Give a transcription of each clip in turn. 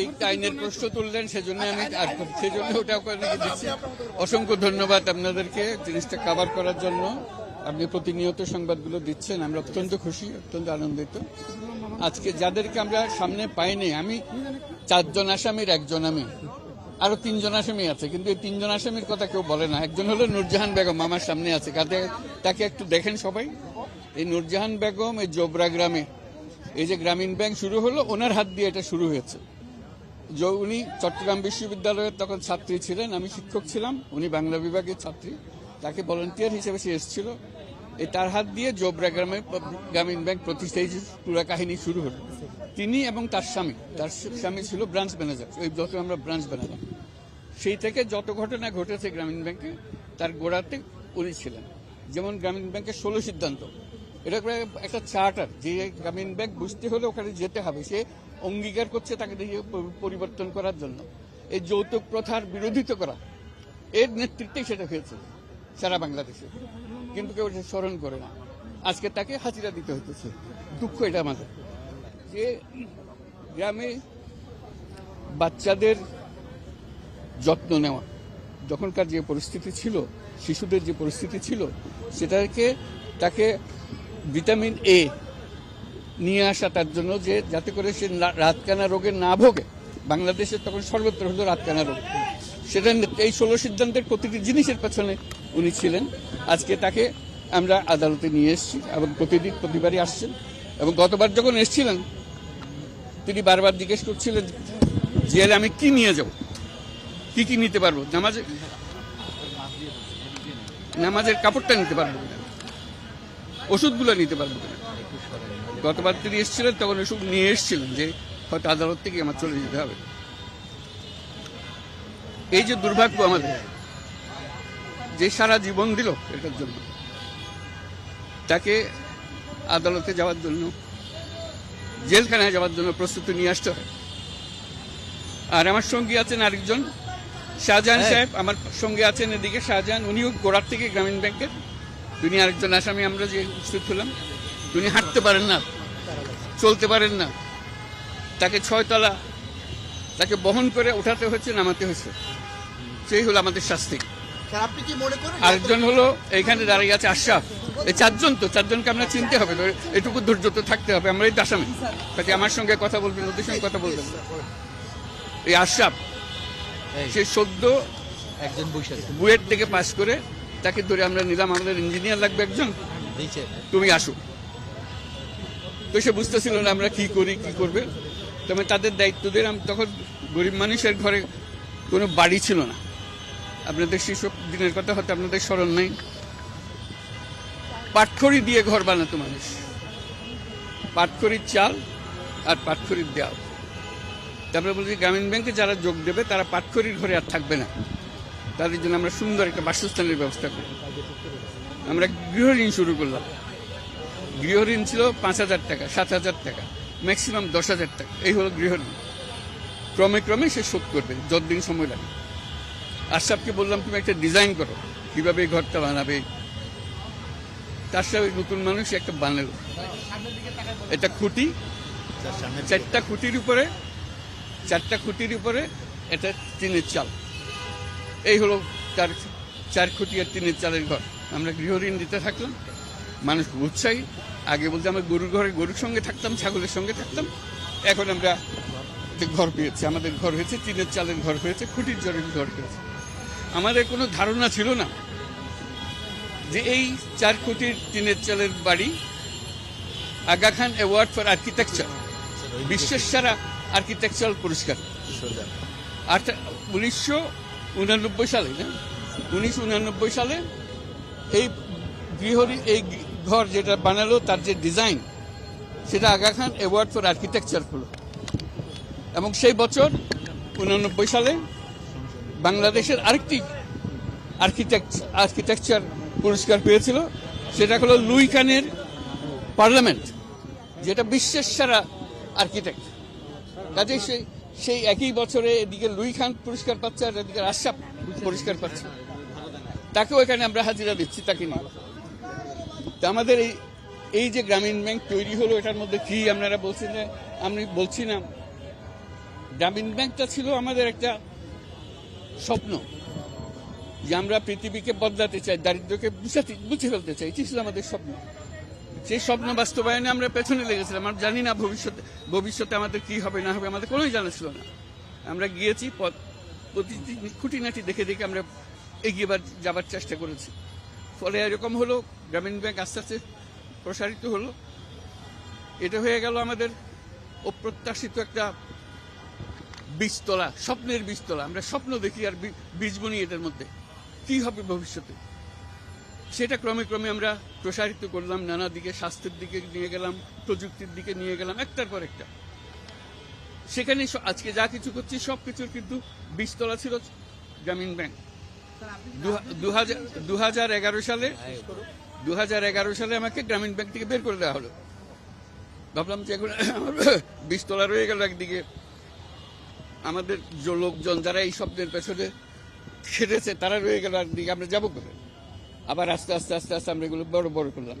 এই আইনের প্রশ্ন তুললেন সেজন্য আমি সেজন্য ওটা দিচ্ছি। অসংখ্য ধন্যবাদ আপনাদেরকে জিনিসটা কভার করার জন্য। আপনি প্রতিনিয়ত সংবাদগুলো দিচ্ছেন, আমরা অত্যন্ত খুশি, অত্যন্ত আনন্দিত। আজকে যাদেরকে আমরা সামনে পাইনি আমি চারজন আসামির, একজন আমি। আরও তিনজন আসামি আছে, কিন্তু এই তিনজন আসামির কথা কেউ বলে না। একজন হলো নূরজাহান বেগম, আমার সামনে আছে। কাতে তাকে একটু দেখেন সবাই। এই নূরজাহান বেগম এই জোবরা গ্রামে। এই যে গ্রামীণ ব্যাংক শুরু হলো, ওনার হাত দিয়ে এটা শুরু হয়েছে। যে উনি চট্টগ্রাম বিশ্ববিদ্যালয়ের তখন ছাত্রী ছিলেন, আমি শিক্ষক ছিলাম, উনি বাংলা বিভাগের ছাত্রী। তাকে ভলেন্টিয়ার হিসেবে সে এসেছিল। এই তার হাত দিয়ে জোবরা গ্রামে গ্রামীণ ব্যাংক প্রতিষ্ঠা পুরো কাহিনী শুরু হলো। তিনি এবং তার স্বামী তার স্বামী ছিল ব্রাঞ্চ ম্যানেজার ওই যত আমরা ব্রাঞ্চ ম্যানেজার সেই থেকে যত ঘটনা ঘটেছে গ্রামীণ ব্যাংকে, তার গোড়াতে উনি ছিলেন। যেমন গ্রামীণ ব্যাংকের ষোলো সিদ্ধান্ত। এটা একটা চার্টার যে গ্রামীণ ব্যাংক বুঝতে হলে ওখানে যেতে হবে। সে অঙ্গীকার করছে তাকে প- পরিবর্তন করার জন্য। এই যৌতুক প্রথার বিরোধিতা করা, এর নেতৃত্বেই সেটা হয়েছে সারা বাংলাদেশে। কিন্তু কেউ এটা স্মরণ করে না। আজকে তাকে হাজিরা দিতে হইতেছে। দুঃখ এটা আমাদের। যে গ্রামে বাচ্চাদের যত্ন নেওয়া, যখনকার যে পরিস্থিতি ছিল, শিশুদের যে পরিস্থিতি ছিল, সেটাকে তাকে ভিটামিন এ নিয়ে আসা তার জন্য যে যাতে করে সে রাতকানা রোগে না ভোগে। বাংলাদেশে তখন সর্বত্র হলো রাতকানা রোগ। সেটা এই ষোলো সিদ্ধান্তের প্রতিটি জিনিসের পেছনে উনি ছিলেন। আজকে তাকে আমরা আদালতে নিয়ে এসেছি এবং প্রতিদিন প্রতিবারই আসছেন। এবং গতবার যখন এসছিলেন, তিনি বারবার জিজ্ঞেস করছিলেন, জেলে আমি কি নিয়ে যাব? কি কি নিতে পারব? নামাজে নামাজের কাপড়টা নিতে পারব ওষুধগুলো নিতে পারব কিনা? গতবার তিনি এসেছিলেন তখন ওষুধ নিয়ে এসেছিলেন যে হয়তো আদালত থেকে আমার চলে যেতে হবে। এই যে দুর্ভাগ্য আমাদের যে সারা জীবন দিল এটার জন্য তাকে আদালতে যাওয়ার জন্য জেলখানায় যাওয়ার জন্য প্রস্তুতি নিয়ে আসতে হয়। আর আমার সঙ্গী আছেন আরেকজন শাহজাহান সাহেব আমার সঙ্গে আছেন এদিকে শাহজাহান উনিও গোড়ার থেকে গ্রামীণ ব্যাংকের তিনি আরেকজন আসামি আমরা যে উপস্থিত হলাম। তিনি হাঁটতে পারেন না চলতে পারেন না। তাকে ছয়তলা তাকে বহন করে উঠাতে হয়েছে নামাতে হয়েছে। সেই হলো আমাদের শাস্তি। স্যার আপনি কি মনে করেন আরেকজন হলো এইখানে দাঁড়িয়ে আছে আশরাফ। এই চারজন তো চারজনকে আমরা চিনতে হবে এটুকু ধৈর্য তো থাকতে হবে আমরা এই তো আসামি কাজে আমার সঙ্গে কথা বলবেন ওদের সঙ্গে কথা বলবেন। এই আশরাফ সে সদ্য একজন বসে বুয়েট থেকে পাস করে তাকে ধরে আমরা নিলাম আমাদের ইঞ্জিনিয়ার লাগবে একজন। তুমি আসো। তো সে বুঝতেছিল না আমরা কি করি, কি করবে। তবে তাদের দায়িত্ব দিয়ে আমি তখন গরিব মানুষের ঘরে কোনো বাড়ি ছিল না। আপনাদের সেসব দিনের কথা হয়তো আপনাদের স্মরণ নেই। পাটখড়ি দিয়ে ঘর বানাতো মানুষ। পাটখড়ির চাল আর পাটখড়ির দেওয়াল। তারপরে বলছি গ্রামীণ ব্যাংকে যারা যোগ দেবে, তারা পাটখড়ির ঘরে আর থাকবে না। তাদের জন্য আমরা সুন্দর একটা বাসস্থানের ব্যবস্থা করি আমরা গৃহঋণ শুরু করলাম। গৃহঋণ ছিল পাঁচ হাজার টাকা, সাত হাজার টাকা ম্যাক্সিমাম দশ হাজার টাকা। এই হলো গৃহঋণ। ক্রমে ক্রমে সে শোধ করবে, যতদিন সময় লাগে। আশরাফকে বললাম, তুমি একটা ডিজাইন করো, কীভাবে এই ঘরটা বানাবে? তার সাথে নতুন মানুষ একটা বানালো। এটা খুঁটি, চারটা খুঁটির উপরে, চারটা খুঁটির উপরে এটা টিনের চাল। এই হলো তার চার খুঁটি আর টিনের চালের ঘর। আমরা গৃহঋণ দিতে থাকলাম। মানুষ উৎসাহী আগে বলতে আমরা গরুর ঘরে, গরুর সঙ্গে থাকতাম, ছাগলের সঙ্গে থাকতাম। এখন আমরা ঘর পেয়েছি। আমাদের ঘর হয়েছে, টিনের চালের ঘর হয়েছে, খুঁটির জলের ঘর হয়েছে। আমাদের কোনো ধারণা ছিল না যে এই চার খুঁটির, টিনের চালের বাড়ি Aga Khan award for architecture বিশ্বের সেরা আর্কিটেকচারাল পুরস্কার। আর উনিশশো উনানব্বই সালে না? উনিশশো উনানব্বই সালে এই গৃহরি, এই ঘর যেটা বানালো, তার যে ডিজাইন সেটা Aga Khan award for architecture হলো। এবং সেই বছর উনানব্বই সালে বাংলাদেশের আরেকটি আর্কিটেক্ট আর্কিটেকচার পুরস্কার পেয়েছিল, সেটা হলো লুই খানের পার্লামেন্ট যেটা বিশ্বের সেরা আর্কিটেক্ট কাজে সেই সেই একই বছরে এদিকে লুই খান পুরস্কার পাচ্ছে আর এদিকে আশরাফ পুরস্কার পাচ্ছে। তাকেও এখানে আমরা হাজিরা দিচ্ছি, তাকে নিয়ে। আমাদের এই এই যে গ্রামীণ ব্যাংক তৈরি হলো, এটার মধ্যে কি আপনারা বলছেন যে, আমি বলছি না। গ্রামীণ ব্যাংকটা ছিল আমাদের একটা স্বপ্ন যে আমরা পৃথিবীকে বদলাতে চাই দারিদ্র্যকে বুঝাতে, বুঝে ফেলতে চাই। এটি ছিল আমাদের স্বপ্ন। সেই স্বপ্ন বাস্তবায়নে আমরা পেছনে লেগেছিলাম। আমরা জানি না ভবিষ্যতে ভবিষ্যতে আমাদের কি হবে, না হবে, আমাদের কোনোই জানা ছিল না। আমরা গিয়েছি, পথ, প্রতিটি খুঁটিনাটি দেখে দেখে আমরা এগিয়ে যাবার চেষ্টা করেছি। ফলে এরকম হলো গ্রামীণ ব্যাংক আস্তে আস্তে প্রসারিত হলো। এটা হয়ে গেল আমাদের অপ্রত্যাশিত একটা বীজতলা স্বপ্নের বীজতলা। আমরা স্বপ্ন দেখি আর বীজ বুনি এটার মধ্যে। কি হবে ভবিষ্যতে? সেটা ক্রমে ক্রমে আমরা প্রসারিত করলাম নানা দিকে স্বাস্থ্যের দিকে নিয়ে গেলাম প্রযুক্তির দিকে নিয়ে গেলাম একটার পর একটা। সেখানে আজকে যা কিছু করছি সব কিছুর কিন্তু বীজতলা ছিল গ্রামীণ ব্যাংক। দু হাজার এগারো সালে দু হাজার এগারো সালে আমাকে গ্রামীণ ব্যাংক থেকে বের করে দেওয়া হলো। ভাবলাম যে এখন আমার বীজতলা রয়ে গেল একদিকে। আমাদের লোকজন যারা এই শব্দের পেছনে খেটেছে তারা রয়ে গেল একদিকে। আমরা যাব করে আবার আস্তে আস্তে আস্তে আস্তে আমরা এগুলো বড় বড় করলাম।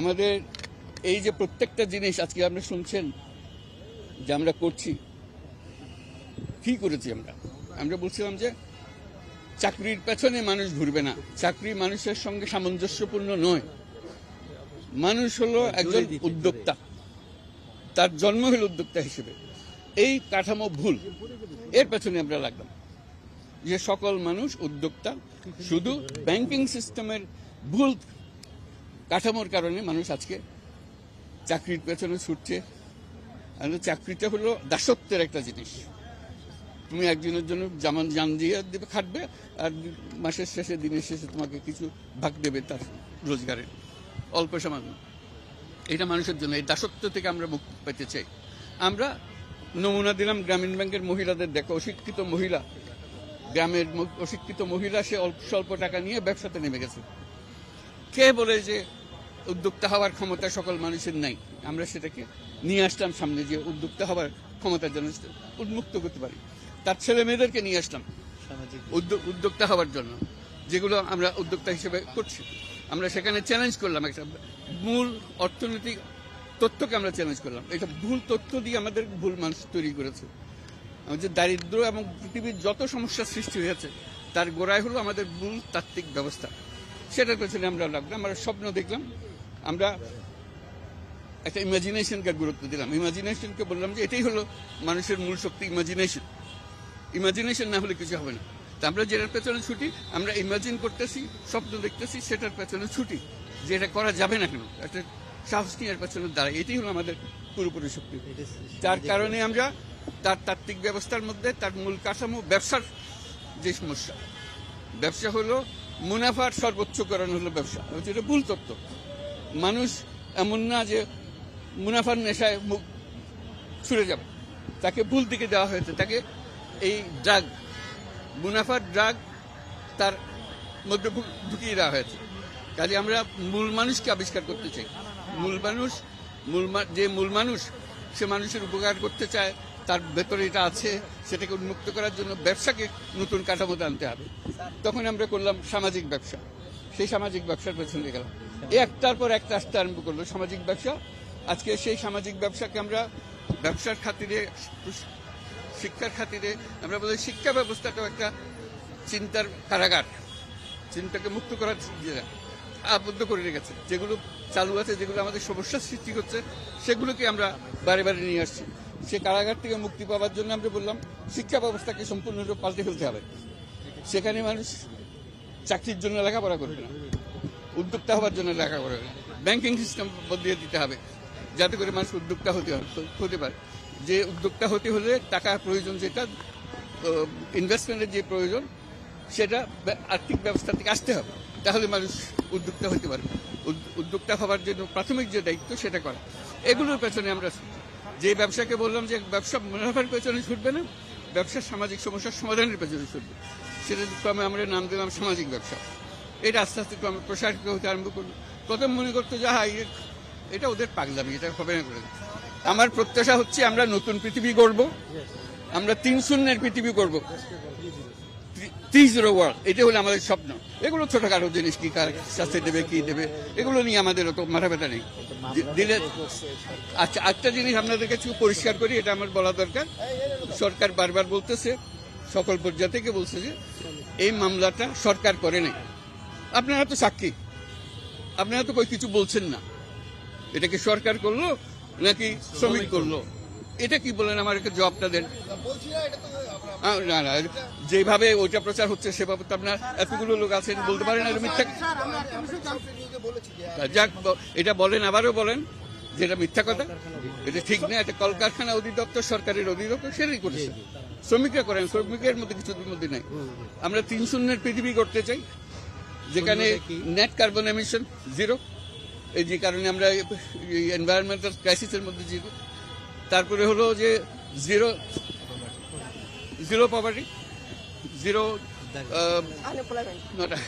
আমাদের এই যে প্রত্যেকটা জিনিস আজকে আপনি শুনছেন যে আমরা করছি কি করেছি আমরা? আমরা বলছিলাম যে চাকরির পেছনে মানুষ ঘুরবে না। চাকরি মানুষের সঙ্গে সামঞ্জস্যপূর্ণ নয়। মানুষ হলো একজন উদ্যোক্তা। তার জন্ম হলো উদ্যোক্তা হিসেবে। এই কাঠামো ভুল। এর পেছনে আমরা লাগলাম। যে সকল মানুষ উদ্যোক্তা শুধু ব্যাংকিং সিস্টেমের ভুল কাঠামোর কারণে মানুষ আজকে চাকরির পেছনে ছুটছে। আর চাকরিটা হলো দাসত্বের একটা জিনিস। তুমি একজনের জন্য জামান জান দিয়ে দেবে, খাটবে, আর মাসের শেষে, দিনের শেষে তোমাকে কিছু ভাগ দেবে তার রোজগারের। অল্প সামান্য। এটা মানুষের জন্য, এই দাসত্ব থেকে আমরা মুক্তি পেতে চাই। আমরা নমুনা দিলাম গ্রামীণ ব্যাংকের মহিলাদের। দেখো, অশিক্ষিত মহিলা। গ্রামের অশিক্ষিত মহিলা, সে অল্প, স্বল্প টাকা নিয়ে ব্যবসাতে নেমে গেছে। কে বলে যে উদ্যোক্তা হওয়ার ক্ষমতা সকল মানুষের নাই? আমরা সেটাকে নিয়ে আসলাম সামনে যে উদ্যোক্তা হওয়ার ক্ষমতার জন্য উন্মুক্ত করতে পারি। তার ছেলে মেয়েদেরকে নিয়ে আসলাম উদ্যোক্তা হওয়ার জন্য যেগুলো আমরা উদ্যোক্তা হিসেবে করছি। আমরা সেখানে চ্যালেঞ্জ করলাম একটা মূল অর্থনৈতিক তথ্যকে আমরা চ্যালেঞ্জ করলাম। এটা ভুল তথ্য দিয়ে আমাদের ভুল মানুষ তৈরি করেছে। আমাদের দারিদ্র এবং পৃথিবীর যত সমস্যার সৃষ্টি হয়েছে তার গোড়ায় হলো আমাদের মূল তাত্ত্বিক ব্যবস্থা। সেটার পেছনে আমরা লাগলাম আমরা স্বপ্ন দেখলাম। আমরা একটা ইমাজিনেশনকে গুরুত্ব দিলাম। ইমাজিনেশনকে বললাম যে এটাই হলো মানুষের মূল শক্তি ইমাজিনেশন ইমাজিনেশন না হলে কিছু হবে না। তা আমরা যেটার পেছনে ছুটি আমরা ইমাজিন করতেছি স্বপ্ন দেখতেছি সেটার পেছনে ছুটি। যে এটা করা যাবে না কেন একটা সাহস নিয়ে পেছনে দাঁড়ায়। এটাই হলো আমাদের পুরোপুরি শক্তি। যার কারণে আমরা তার তাত্ত্বিক ব্যবস্থার মধ্যে তার মূল কাঠামো ব্যবসার যে সমস্যা ব্যবসা হলো মুনাফার সর্বোচ্চকরণ হলো ব্যবসা। এটা ভুল তত্ত্ব। মানুষ এমন না যে মুনাফার নেশায় মুখ ছুড়ে যাবে। তাকে ভুল দিকে দেওয়া হয়েছে। তাকে এই ড্রাগ মুনাফার ড্রাগ তার মধ্যে ঢুকিয়ে দেওয়া হয়েছে। কাজে আমরা মূল মানুষকে আবিষ্কার করতে চাই। মূল মানুষ, মূল যে মূল মানুষ, সে মানুষের উপকার করতে চায়, তার ভেতরে এটা আছে, সেটাকে উন্মুক্ত করার জন্য ব্যবসাকে নতুন কাঠামোতে আনতে হবে। তখন আমরা করলাম সামাজিক ব্যবসা। সেই সামাজিক ব্যবসার পেছনে গেলাম। একটার পর একটা আসতে আরম্ভ করল সামাজিক ব্যবসা। আজকে সেই সামাজিক ব্যবসাকে আমরা ব্যবসার খাতিরে শিক্ষার খাতিরে আমরা বলি শিক্ষা ব্যবস্থাটাও একটা চিন্তার কারাগার। চিন্তাকে মুক্ত করার জায়গা আবদ্ধ করে রেখেছে। যেগুলো চালু আছে, যেগুলো আমাদের সমস্যার সৃষ্টি করছে, সেগুলোকে আমরা বারে বারে নিয়ে আসছি। সে কারাগার থেকে মুক্তি পাওয়ার জন্য আমরা বললাম, শিক্ষা ব্যবস্থাকে সম্পূর্ণরূপে পাল্টে ফেলতে হবে। সেখানে মানুষ চাকরির জন্য লেখাপড়া করবে না। উদ্যোক্তা হওয়ার জন্য লেখাপড়া করবে ব্যাংকিং সিস্টেম বদলিয়ে দিতে হবে। যাতে করে মানুষ উদ্যোক্তা হতে হতে পারে। যে উদ্যোক্তা হতে হলে টাকা প্রয়োজন যেটা ইনভেস্টমেন্টের যে প্রয়োজন, সেটা আর্থিক ব্যবস্থা থেকে আসতে হবে। তাহলে মানুষ উদ্যোক্তা হতে পারবে। উদ্যোক্তা হওয়ার জন্য প্রাথমিক যে দায়িত্ব, সেটা করা। এগুলোর পেছনে আমরা। যে ব্যবসাকে বললাম যে ব্যবসা মুনাফার পেছনে ছুটবে না ব্যবসার সামাজিক সমস্যার সমাধানের পেছনে ছুটবে। সেটা ক্রমে আমরা নাম দিলাম সামাজিক ব্যবসা। এটা আস্তে আস্তে ক্রমে প্রসারিত হতে আরম্ভ করল প্রথম মনে করতো যে এটা ওদের পাগলামি, এটা হবে না করে। আমার প্রত্যাশা হচ্ছে আমরা নতুন পৃথিবী গড়ব। আমরা তিন শূন্যের পৃথিবী করব জিরো ওয়ার্ল্ড, এটা হলো আমাদের স্বপ্ন। এগুলো ছোটখাটো জিনিস, কি কার শাস্তি দেবে, কি দেবে, এগুলো নিয়ে আমাদের অত মাথা ব্যথা নেই। দিলে আচ্ছা একটা জিনিস আপনাদের কাছে পরিষ্কার করি, এটা আমার বলা দরকার। সরকার বারবার বলতেছে, সকল পর্যায় থেকে বলছে যে, এই মামলাটা সরকার করে নাই। আপনারা তো সাক্ষী। আপনারা তো কিছু বলছেন না। এটা কি সরকার করল? নাকি শ্রমিক করল? এটা কি বলেন আমার একটা জবাবটা দেন? না না যেভাবে ওইটা প্রচার হচ্ছে সেভাবে তো আপনার এতগুলো লোক আছেন বলতে পারেন এটা মিথ্যা যাক এটা বলেন আবারও বলেন যেটা মিথ্যা কথা। এটা ঠিক না এটা কলকারখানা অধিদপ্তর সরকারের অধিদপ্তর সেটাই করেছে। শ্রমিকরা করেন শ্রমিকের মধ্যে কিছুর মধ্যে নাই। আমরা তিন শূন্যের পৃথিবী করতে চাই যেখানে নেট কার্বন এমিশন জিরো এই যে কারণে আমরা এনভায়রনমেন্টাল ক্রাইসিসের মধ্যে জিরো তারপরে হলো যে জিরো জিরো পভার্টি জিরো নটা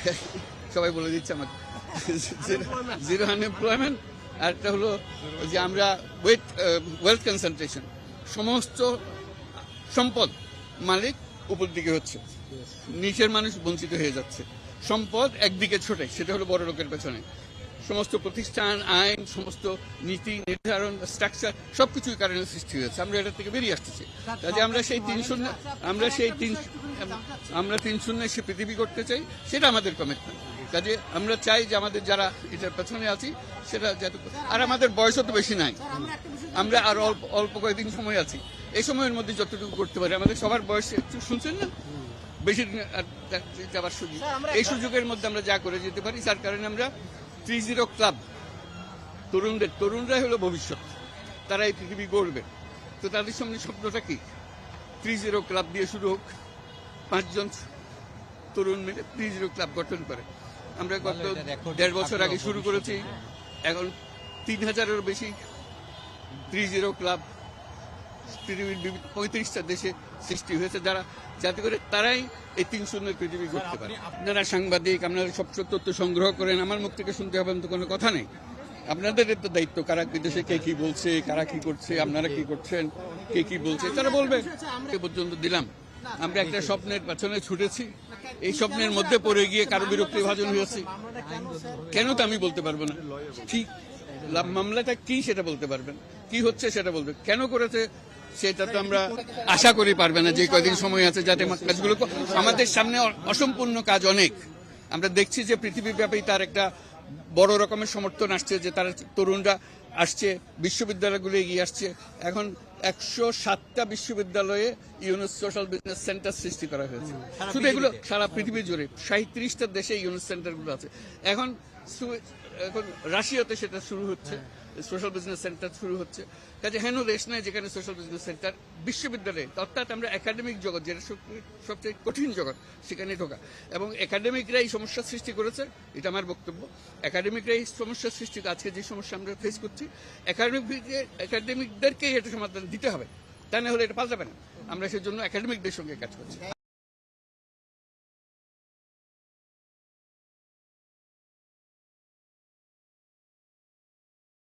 সবাই বলে দিচ্ছে আমাকে। জিরো আনএমপ্লয়মেন্ট আর একটা হলো যে আমরা ওয়েট ওয়েলথ কনসেন্ট্রেশন সমস্ত সম্পদ মালিক উপর দিকে হচ্ছে। নিচের মানুষ বঞ্চিত হয়ে যাচ্ছে। সম্পদ একদিকে ছোটে সেটা হলো বড় লোকের পেছনে। সমস্ত প্রতিষ্ঠান আইন সমস্ত নীতি নির্ধারণ স্ট্রাকচার সবকিছুর কারণে সৃষ্টি হয়েছে। আমরা এটা থেকে বেরিয়ে আসতেছি। কাজে আমরা সেই তিন শূন্য আমরা সেই তিন আমরা তিন শূন্য সে পৃথিবী করতে চাই সেটা আমাদের কমিটমেন্ট কাজে আমরা চাই যে আমাদের যারা এটার পেছনে আছি সেটা যাতে আর আমাদের বয়সও তো বেশি নাই। আমরা আর অল্প অল্প কয়েকদিন সময় আছি। এই সময়ের মধ্যে যতটুকু করতে পারি আমাদের সবার বয়স একটু শুনছেন না? বেশি দিন যাওয়ার সুযোগ এই সুযোগের মধ্যে আমরা যা করে যেতে পারি তার কারণে আমরা থ্রি জিরো ক্লাব তরুণদের তরুণরাই হলো ভবিষ্যৎ তারা এই পৃথিবী গড়বে। তো তাদের সামনে স্বপ্নটা কি? থ্রি জিরো ক্লাব দিয়ে শুরু হোক পাঁচজন তরুণ মিলে থ্রি জিরো ক্লাব গঠন করে। আমরা গত দেড় বছর আগে শুরু করেছি এখন তিন হাজারের বেশি থ্রি জিরো ক্লাব পৃথিবীর বিভিন্ন পঁয়ত্রিশটা দেশে সৃষ্টি হয়েছে যারা যাতে করে তারাই এই তিন শূন্যের পৃথিবী করতে পারে। আপনারা সাংবাদিক আপনারা সব তথ্য সংগ্রহ করেন আমার মুখ থেকে শুনতে হবে তো কোনো কথা নেই। আপনাদের তো দায়িত্ব কারা বিদেশে কে কি বলছে কারা কি করছে আপনারা কি করছেন কে কি বলছে তারা বলবে। এ পর্যন্ত দিলাম। আমরা একটা স্বপ্নের পেছনে ছুটেছি। এই স্বপ্নের মধ্যে পড়ে গিয়ে কারও বিরক্তি ভাজন হয়েছি। কেন তো আমি বলতে পারব না? ঠিক লাভ মামলাটা কি সেটা বলতে পারবেন? কি হচ্ছে সেটা বলবে? কেন করেছে সেটা তো আমরা আশা করি পারবে না যে কয়দিন সময় আছে যাতে কাজগুলো আমাদের সামনে অসম্পূর্ণ কাজ অনেক। আমরা দেখছি যে পৃথিবীব্যাপী তার একটা বড় রকমের সমর্থন আসছে যে তারা তরুণরা আসছে বিশ্ববিদ্যালয়গুলো এগিয়ে আসছে। এখন একশো সাতটা বিশ্ববিদ্যালয়ে ইউনুস সোশ্যাল বিজনেস সেন্টার সৃষ্টি করা হয়েছে। শুধু এগুলো সারা পৃথিবী জুড়ে সাঁত্রিশটা দেশে ইউনুস সেন্টারগুলো আছে। এখন এখন রাশিয়াতে সেটা শুরু হচ্ছে। সোশ্যাল বিজনেস সেন্টার শুরু হচ্ছে। কাজে হেন দেশ নয় যেখানে সোশ্যাল বিজনেস সেন্টার বিশ্ববিদ্যালয়ে, অর্থাৎ আমরা একাডেমিক জগৎ, যেটা সবচেয়ে কঠিন জগৎ সেখানে ঢোকা। এবং একাডেমিকরা এই সমস্যার সৃষ্টি করেছে, এটা আমার বক্তব্য। একাডেমিকরা এই সমস্যার সৃষ্টি আজকে যে সমস্যা আমরা ফেস করছি একাডেমিক একাডেমিকদেরকেই এটা সমাধান দিতে হবে। তা না হলে এটা পাল্টাবে না। আমরা সেজন্য একাডেমিকদের সঙ্গে কাজ করছি।